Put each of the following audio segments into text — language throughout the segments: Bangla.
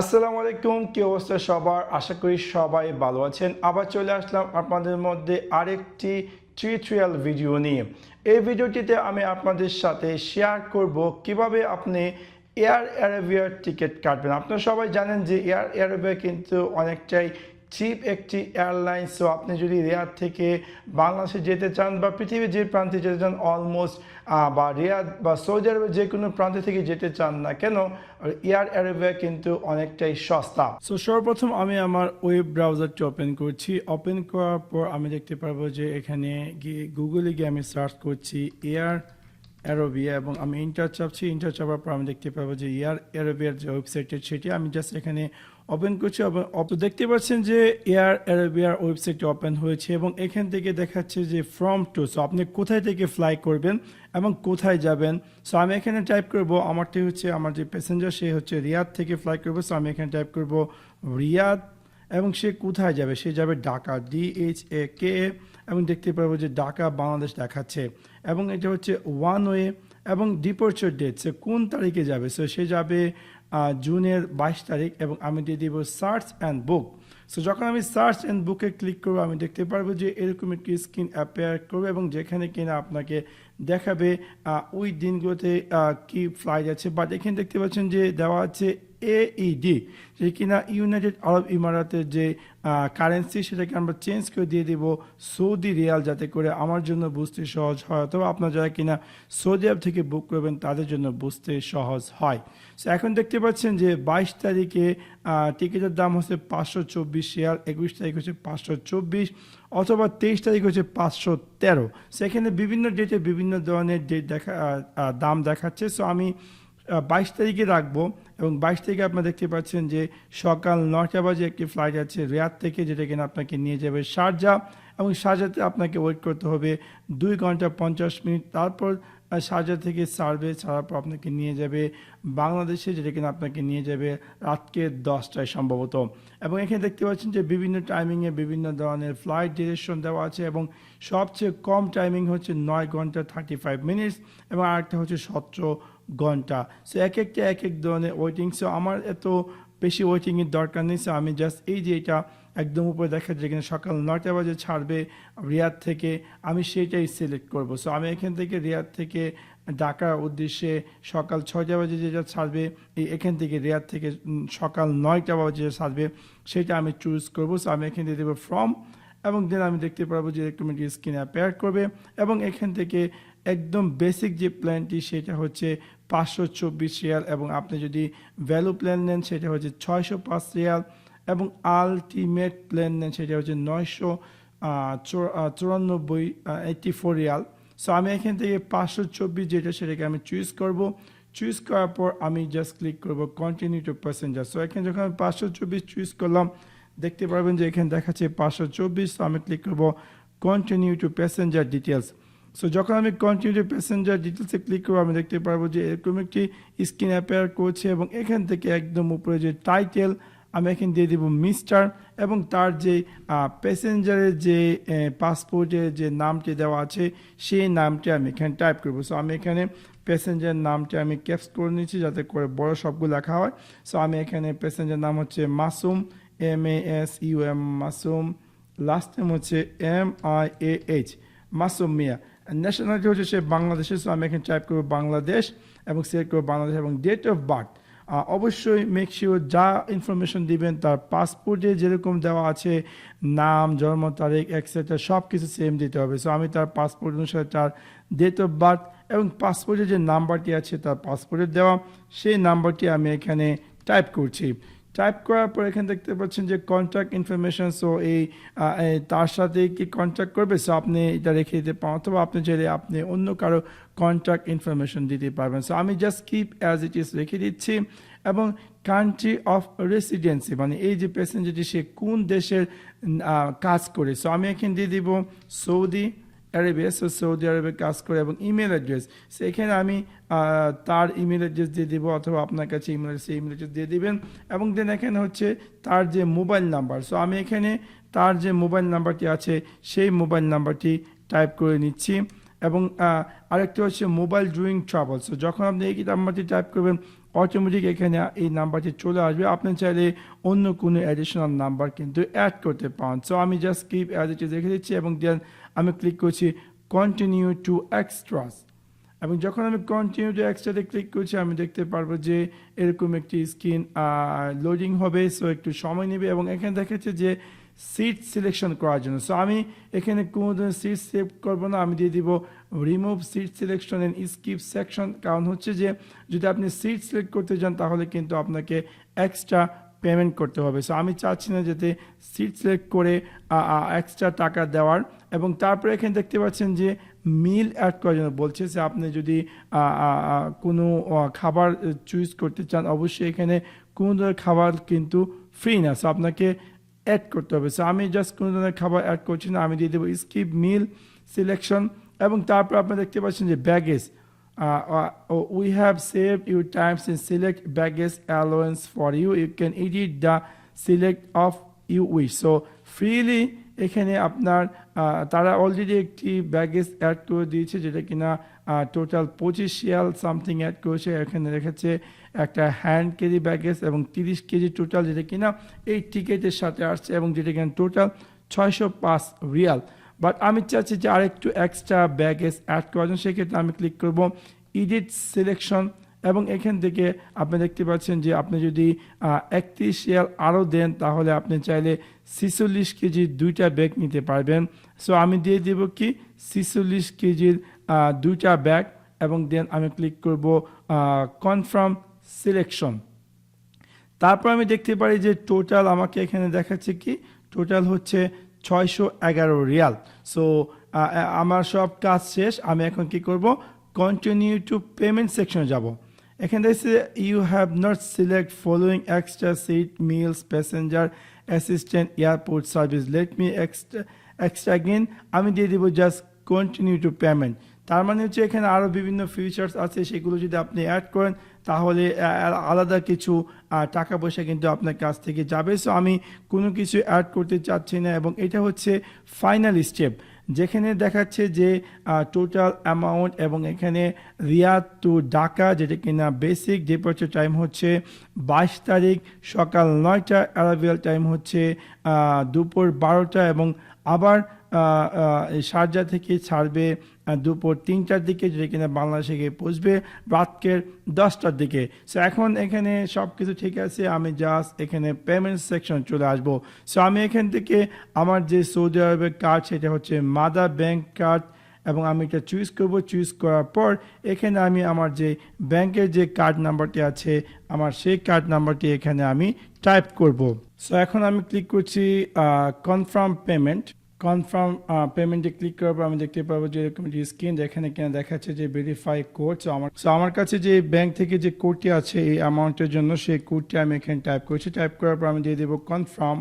আসসালামু আলাইকুম, কি অবস্থা সবার? আশা করি সবাই ভালো আছেন। আবার চলে আসলাম আপনাদের মধ্যে আরেকটি টিউটোরিয়াল ভিডিও নিয়ে। এই ভিডিওটিতে আমি আপনাদের সাথে শেয়ার করব কীভাবে আপনি এয়ার অ্যারেবিয়ার টিকিট কাটবেন। আপনারা সবাই জানেন যে এয়ার অ্যারেবিয়া কিন্তু অনেকটাই চিপ একটি এয়ারলাইন, সো আপনি যদি রিয়াদ থেকে বাংলাদেশে যেতে চান বা পৃথিবীর যে প্রান্তে যেতে চান অলমোস্ট বা রিয়াদ বা সৌদি আরবের যে কোনো প্রান্ত থেকে যেতে চান না কেন এয়ার অ্যারোবিয়া কিন্তু অনেকটাই সস্তা। সো সর্বপ্রথম আমি আমার ওয়েব ব্রাউজারটি ওপেন করছি। ওপেন করার পর আমি দেখতে পারব যে এখানে গিয়ে গুগলে গিয়ে আমি সার্চ করছি এয়ার অ্যারোবিয়া এবং আমি ইন্টার চাপছি। ইন্টার চাপার পর আমি দেখতে পাবো যে এয়ার অ্যারোবিয়ার যে ওয়েবসাইটটি, সেটি আমি জাস্ট এখানে ওপেন করছি। দেখতে পাচ্ছেন যে এয়ার অ্যারোবিয়ার ওয়েবসাইটটি ওপেন হয়েছে এবং এখান থেকে দেখাচ্ছে যে ফ্রম টু সো আপনি কোথায় থেকে ফ্লাই করবেন এবং কোথায় যাবেন। সো আমি এখানে টাইপ করব, আমারটি হচ্ছে, আমার যে প্যাসেঞ্জার সে হচ্ছে রিয়াদ থেকে ফ্লাই করব। সো আমি এখানে টাইপ করব রিয়াদ এবং সে কোথায় যাবে? সে যাবে ঢাকা ডিএইচ এ কে এবং দেখতে পারব যে ঢাকা, বাংলাদেশ দেখাচ্ছে। এবং এটা হচ্ছে ওয়ান ওয়ে এবং ডিপোর্চার ডেট সে কোন তারিখে যাবে? সো সে যাবে জুনের বাইশ তারিখ এবং আমি দিয়ে দিব সার্চ অ্যান্ড বুক সো যখন আমি সার্চ অ্যান্ড বুকে ক্লিক করব, আমি দেখতে পারব যে এরকম একটি স্ক্রিন অ্যাপেয়ার করবে এবং যেখানে কিনা আপনাকে দেখাবে ওই দিনগুলোতে কি ফ্লাইট আছে বাট এখানে দেখতে পাচ্ছেন যে দেওয়া আছে এইডি যে কিনা ইউনাইটেড আরব ইমারাতের যে কারেন্সি সেটাকে আমরা চেঞ্জ করে দিয়ে দিব সৌদি রিয়াল যাতে করে আমার জন্য বুঝতে সহজ হয় অথবা আপনার যারা কিনা সৌদি আরব থেকে বুক করবেন তাদের জন্য বুঝতে সহজ হয়। সো এখন দেখতে পাচ্ছেন যে বাইশ তারিখে টিকিটের দাম হচ্ছে পাঁচশো চব্বিশ রিয়াল, একুশ তারিখ হচ্ছে পাঁচশো চব্বিশ অথবা তেইশ তারিখ হচ্ছে পাঁচশো তেরো। সেখানে বিভিন্ন ডেটে বিভিন্ন ধরনের ডেট দেখা দাম দেখাচ্ছে। সো আমি বাইশ তারিখে রাখব এবং বাইশ তারিখে আপনারা দেখতে পাচ্ছেন যে সকাল নটা বাজে একটি ফ্লাইট আছে রিয়াদ থেকে, যেটা কিনা আপনাকে নিয়ে যাবে শারজা এবং শারজাতে আপনাকে ওয়েট করতে হবে দুই ঘণ্টা পঞ্চাশ মিনিট। তারপর শারজা থেকে সার্ভে ছাড়ার পর আপনাকে নিয়ে যাবে বাংলাদেশে, যেটা কিনা আপনাকে নিয়ে যাবে রাতকে দশটায় সম্ভবত। এবং এখানে দেখতে পাচ্ছেন যে বিভিন্ন টাইমিংয়ে বিভিন্ন ধরনের ফ্লাইট ডিরেকশন দেওয়া আছে এবং সবচেয়ে কম টাইমিং হচ্ছে নয় ঘণ্টা থার্টি ফাইভ মিনিটস এবং আরেকটা হচ্ছে সতেরো ঘণ্টা। সো এক একটা এক এক ধরনের ওয়েটিং সো আমার এত বেশি ওয়েটিংয়ের দরকার নেই। সো আমি জাস্ট এই যে এটা একদম উপরে দেখা যায় যেখানে সকাল নয়টা বাজে ছাড়বে রিয়াদ থেকে, আমি সেটাই সিলেক্ট করব। সো আমি এখান থেকে রিয়াদ থেকে ঢাকার উদ্দেশ্যে সকাল ছয়টা বাজে যেটা ছাড়বে, এই এখান থেকে রিয়াদ থেকে সকাল নয়টা বাজে যেটা ছাড়বে, সেটা আমি চুজ করব। সো আমি এখান থেকে দেবো ফ্রম এবং দেন আমি দেখতে পারব যে একটি স্ক্রিন অ্যাপেয়ার করবে এবং এখান থেকে একদম বেসিক যে প্ল্যানটি সেটা হচ্ছে পাঁচশো চব্বিশ রিয়াল এবং আপনি যদি ভ্যালু প্ল্যান নেন সেটা হচ্ছে ছয়শো পাঁচ রিয়াল এবং আলটিমেট প্ল্যান নেন সেটা হচ্ছে নয়শো চুরানব্বই এইটটি ফোর রিয়াল। সো আমি এখান থেকে পাঁচশো চব্বিশ যেটা সেটাকে আমি চুজ করব। চুজ করার পর আমি জাস্ট ক্লিক করব কন্টিনিউ টু প্যাসেঞ্জার সো এখানে যখন আমি পাঁচশো চব্বিশ চুজ করলাম, দেখতে পারবেন যে এখানে দেখাচ্ছে পাঁচশো চব্বিশ। তো আমি ক্লিক করব continue to passenger details so যখন আমি কন্টিনিউ প্যাসেঞ্জার ডিটেলসে ক্লিক করব, আমি দেখতে পারব যে এরকম একটি স্ক্রিন অ্যাপেয়ার করছে এবং এখান থেকে একদম উপরে যে টাইটেল আমি এখানে দিয়ে দিব মিস্টার এবং তার যে প্যাসেঞ্জারের যে পাসপোর্টের যে নামটি দেওয়া আছে, সেই নামটি আমি এখানে টাইপ করব। সো আমি এখানে প্যাসেঞ্জার নামটি আমি ক্যাপস করে নিচ্ছি যাতে করে বড় সবগুলো লেখা হয়। সো আমি এখানে প্যাসেঞ্জার নাম হচ্ছে Masum M A S U M Masum last name হচ্ছে M I A H Masum Miah. Nationality হচ্ছে সে বাংলাদেশের সো আমি এখানে টাইপ করব বাংলাদেশ এবং সিলেক্ট করব বাংলাদেশ এবং ডেট অফ বার্থ অবশ্যই মেক শিওর যা ইনফরমেশন দিবেন তার পাসপোর্টে যেরকম দেওয়া আছে, নাম, জন্ম তারিখ এক্সেট্রা সব কিছু সেম দিতে হবে। সো আমি তার পাসপোর্ট অনুসারে তার ডেট অফ বার্থ এবং পাসপোর্টের যে নাম্বারটি আছে তার পাসপোর্টের দেওয়া, সেই নাম্বারটি আমি এখানে টাইপ করছি। টাইপ করার পর এখানে দেখতে পাচ্ছেন যে কন্ট্যাক্ট ইনফরমেশন সো এই তার সাথে কি কন্ট্যাক্ট করবে? সো আপনি এটা রেখে দিতে পারেন, অথবা আপনি চাইলে আপনি অন্য কারও কন্ট্যাক্ট ইনফরমেশন দিতে পারবেন। সো আমি just keep as it is রেখে দিচ্ছি। এবং কান্ট্রি অফ রেসিডেন্সি মানে এই যে প্যাসেঞ্জারটি সে কোন দেশের কাজ করে? সো আমি এখানে দিয়ে দিব সৌদি অ্যারেবিয়া, সো সৌদি আরবে কাজ করে এবং ইমেল অ্যাড্রেস। সেখানে আমি তার ইমেল অ্যাড্রেস দিয়ে দেবো অথবা আপনার কাছে ইমেল অ্যাড্রেস ইমেল অ্যাড্রেস দিয়ে দেবেন। এবং দেন এখানে হচ্ছে তার যে মোবাইল নাম্বার। সো আমি এখানে তার যে মোবাইল নাম্বারটি আছে, সেই মোবাইল নাম্বারটি টাইপ করে নিচ্ছি। এবং আরেকটি হচ্ছে মোবাইল ডুইং ট্রাভেল। সো যখন আপনি এই নাম্বারটি টাইপ করবেন অটোমেটিক এখানে এই নাম্বারটি চলে আসবে আপনি চাইলে অন্য কোনো অ্যাডিশনাল নাম্বার কিন্তু অ্যাড করতে পারেন সো আমি জাস্ট কিপ ইট ইজ রেখে দিচ্ছি এবং দেন আমি ক্লিক করছি কন্টিনিউ টু এক্সট্রাস এবং যখন আমি কন্টিনিউ টু এক্সট্রাতে ক্লিক করছি, আমি দেখতে পারব যে এরকম একটি স্ক্রিন লোডিং হবে সো একটু সময় নেবে এবং এখানে দেখাচ্ছে যে সিট সিলেকশন করার জন্য। সো আমি এখানে কোনো ধরনের সিট সেভ করব না, আমি দিয়ে দিব remove seat selection and skip section কারণ হচ্ছে যে যদি আপনি সিট সিলেক্ট করতে চান তাহলে কিন্তু আপনাকে এক্সট্রা পেমেন্ট করতে হবে। সো আমি চাচ্ছি না যাতে সিট সিলেক্ট করে এক্সট্রা টাকা দেওয়ার এবং তারপরে এখানে দেখতে পাচ্ছেন যে মিল অ্যাড করার জন্য বলছে যে আপনি যদি কোনো খাবার চুজ করতে চান, অবশ্যই এখানে কোনো ধরনের খাবার কিন্তু ফ্রি না। সো আপনাকে অ্যাড করতে হবে। সো আমি জাস্ট কোনো ধরনের খাবার অ্যাড করছি না, আমি দিয়ে দেবো স্কিপ মিল সিলেকশন এবং তারপর আপনি দেখতে পাচ্ছেন যে baggage we have save you times in select baggage allowance for you you can edit the select of you wish so freely এখানে আপনার তারা অলরেডি একটি ব্যাগেজ অ্যাড করে দিয়েছে, যেটা কিনা টোটাল পঁচিশ শিয়াল সামথিং অ্যাড করেছে। এখানে রেখেছে একটা হ্যান্ড কেজি ব্যাগেজ এবং তিরিশ কেজি টোটাল যেটা কিনা, এই টিকেটের সাথে আসছে এবং যেটা কিনা টোটাল ছয়শো পাঁচ রিয়াল বাট আমি চাচ্ছি যে আরেকটু এক্সট্রা ব্যাগেজ অ্যাড করার জন্য, সেক্ষেত্রে আমি ক্লিক করব ইডিট সিলেকশন এবং এখান থেকে আপনি দেখতে পাচ্ছেন যে আপনি যদি একত্রিশ শেয়ার আরও দেন, তাহলে আপনি চাইলে ছিচল্লিশ কেজির দুইটা ব্যাগ নিতে পারবেন। সো আমি দিয়ে দেব কি? ছিচল্লিশ কেজির দুইটা ব্যাগ এবং দেন আমি ক্লিক করব কনফার্ম সিলেকশন তারপর আমি দেখতে পারি যে টোটাল আমাকে এখানে দেখাচ্ছে কি? টোটাল হচ্ছে ছয়শো এগারো রিয়াল। সো আমার সব কাজ শেষ, আমি এখন কি করব? কন্টিনিউ টু পেমেন্ট সেকশনে যাব। এখানে দেখছে you have not select following extra seat meals passenger assistant airport service let me extra extra again আমি দিয়ে দিব জাস্ট কন্টিনিউ টু পেমেন্ট তার মানে হচ্ছে এখানে আরও বিভিন্ন ফিচার্স আছে, সেগুলো যদি আপনি অ্যাড করেন তাহলে আলাদা কিছু টাকা পয়সা কিন্তু আপনার কাছ থেকে যাবে। সো আমি কোনো কিছু অ্যাড করতে চাচ্ছি না এবং এটা হচ্ছে ফাইনাল স্টেপ যেখানে দেখাচ্ছে যে টোটাল অ্যামাউন্ট এবং এখানে রিয়াদ টু ঢাকা, যেটা কিনা বেসিক ডিপার্চার টাইম হচ্ছে বাইশ তারিখ সকাল নয়টা অ্যারাইভেল টাইম হচ্ছে দুপুর বারোটা এবং আবার শারজা থেকে ছাড়বে দুপুর তিনটার দিকে যেটা কিনা বাংলাদেশে গিয়ে পৌঁছবে রাতকের দশটার দিকে। সো এখন এখানে সব কিছু ঠিক আছে, আমি জাস্ট এখানে পেমেন্ট সেকশন চলে আসব। সো আমি এখান থেকে আমার যে সৌদি আরবের কার্ড সেটা হচ্ছে মাদার ব্যাংক কার্ড এবং আমি এটা চুজ করব। চুজ করার পর এখানে আমি আমার যে ব্যাংকের যে কার্ড নাম্বারটি আছে, আমার সেই কার্ড নাম্বারটি এখানে আমি টাইপ করব। সো এখন আমি ক্লিক করছি কনফার্ম পেমেন্ট কনফার্ম পেমেন্টে ক্লিক করার পর আমি দেখতে পাবো যে এরকম একটি স্ক্রিন যেখানে কিনা দেখাচ্ছে যে ভেরিফাই কোড সো আমার সো আমার কাছে যে ব্যাংক থেকে যে কোডটি আছে এই অ্যামাউন্টের জন্য সেই কোডটি আমি এখানে টাইপ করছি। টাইপ করার পর আমি দিয়ে দেবো কনফার্ম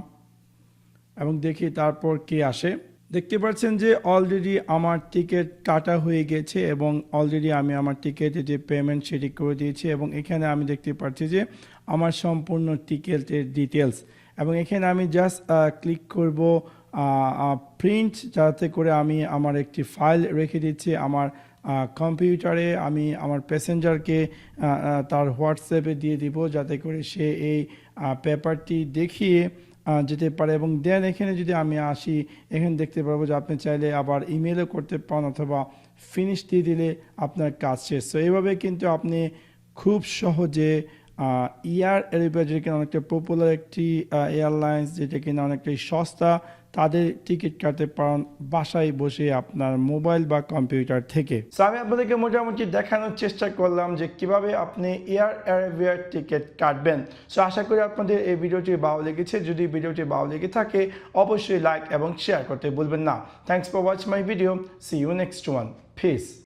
এবং দেখি তারপর কে আসে। দেখতে পাচ্ছেন যে অলরেডি আমার টিকিট কাটা হয়ে গেছে এবং অলরেডি আমি আমার টিকিটের যে পেমেন্ট সেটি করে দিয়েছি এবং এখানে আমি দেখতে পাচ্ছি যে আমার সম্পূর্ণ টিকিটের ডিটেলস এবং এখানে আমি জাস্ট ক্লিক করব প্রিন্ট যাতে করে আমি আমার একটি ফাইল রেখে দিচ্ছি আমার কম্পিউটারে আমি আমার প্যাসেঞ্জারকে তার হোয়াটসঅ্যাপে দিয়ে দিব যাতে করে সে এই পেপারটি দেখিয়ে যেতে পারে এবং দেন এখানে যদি আমি আসি, এখানে দেখতে পারব যে আপনি চাইলে আবার ইমেলও করতে পারেন অথবা ফিনিশ দিয়ে দিলে আপনার কাজ শেষ। তো এইভাবে কিন্তু আপনি খুব সহজে ইয়ার এরোবিয়া যেটা কিনা অনেকটা পপুলার একটি এয়ারলাইন্স যেটা কিনা অনেকটাই সস্তা তাদের টিকিট কাটতে পারেন বাসায় বসে আপনার মোবাইল বা কম্পিউটার থেকে। আমি আপনাদেরকে মোটামুটি দেখানোর চেষ্টা করলাম যে কীভাবে আপনি এয়ার অ্যারেবিয়ার টিকিট কাটবেন। সো আশা করি আপনাদের এই ভিডিওটি ভালো লেগেছে। যদি ভিডিওটি ভালো লেগে থাকে, অবশ্যই লাইক এবং শেয়ার করতে বলবেন না। Thanks for watch my video see you next one fees